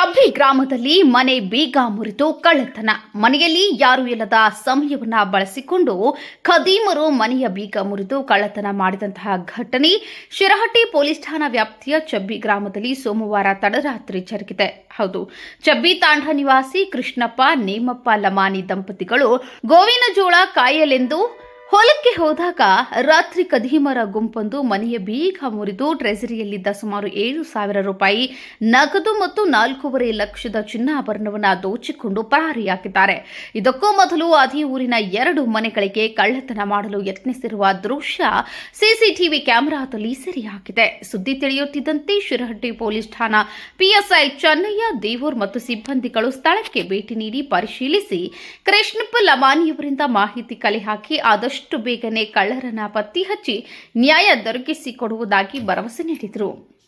ಚಬ್ಬಿ ಗ್ರಾಮದಲ್ಲಿ ಮನೆ ಬೀಗ ಮುರಿದು ಕಳ್ಳತನ. ಮನೆಯಲ್ಲಿ ಯಾರು ಇಲ್ಲದ ಸಮಯವನ್ನ ಬಳಸಿಕೊಂಡು ಖದೀಮರು ಮನೆಯ ಬೀಗ ಮುರಿದು ಕಳ್ಳತನ ಮಾಡಿದಂತಹ ಘಟನೆ ಶಿರಹಟ್ಟಿ ಪೊಲೀಸ್ ಠಾಣಾ ವ್ಯಾಪ್ತಿಯ ಚಬ್ಬಿ ಗ್ರಾಮದಲ್ಲಿ ಸೋಮವಾರ ತಡರಾತ್ರಿ ಜರುಗಿದೆ. ಹೌದು, ಚಬ್ಬಿ ತಾಂಡ ನಿವಾಸಿ ಕೃಷ್ಣಪ್ಪ, ನೇಮಪ್ಪ, ಲಮಾನಿ ದಂಪತಿಗಳು ಗೋವಿನ ಜೋಳ ಕಾಯಲೆಂದು ಹೊಲಕ್ಕೆ ಹೋದಾಗ ರಾತ್ರಿ ಕದೀಮರ ಗುಂಪೊಂದು ಮನೆಯ ಬೀಗ ಮುರಿದು ಟ್ರೆಜರಿಯಲ್ಲಿದ್ದ ಸುಮಾರು ಏಳು ಸಾವಿರ ರೂಪಾಯಿ, ನಗದು ಮತ್ತು ನಾಲ್ಕೂವರೆ ಲಕ್ಷದ ಚಿನ್ನಾಭರಣವನ್ನು ದೋಚಿಕೊಂಡು ಪರಾರಿಯಾಗಿದ್ದಾರೆ. ಇದಕ್ಕೂ ಮೊದಲು ಅದೇ ಊರಿನ ಎರಡು ಮನೆಗಳಿಗೆ ಕಳ್ಳತನ ಮಾಡಲು ಯತ್ನಿಸಿರುವ ದೃಶ್ಯ ಸಿಸಿಟಿವಿ ಕ್ಯಾಮೆರಾದಲ್ಲಿ ಸೆರೆಯಾಗಿದೆ. ಸುದ್ದಿ ತಿಳಿಯುತ್ತಿದ್ದಂತೆ ಶಿರಹಟ್ಟಿ ಪೊಲೀಸ್ ಠಾಣಾ ಪಿಎಸ್ಐ ಚೆನ್ನಯ್ಯ, ದೇವೂರ್ ಮತ್ತು ಸಿಬ್ಬಂದಿಗಳು ಸ್ಥಳಕ್ಕೆ ಭೇಟಿ ನೀಡಿ ಪರಿಶೀಲಿಸಿ ಕೃಷ್ಣಪ್ಪ ಲಮಾನಿಯವರಿಂದ ಮಾಹಿತಿ ಕಲೆ ಹಾಕಿ ಆದಷ್ಟು ಬೇಗನೆ ಕಳ್ಳರನ್ನ ಪತ್ತಿ ಹಚ್ಚಿ ನ್ಯಾಯ ದೊರಕಿಸಿಕೊಡುವುದಾಗಿ ಭರವಸೆ ನೀಡಿದರು.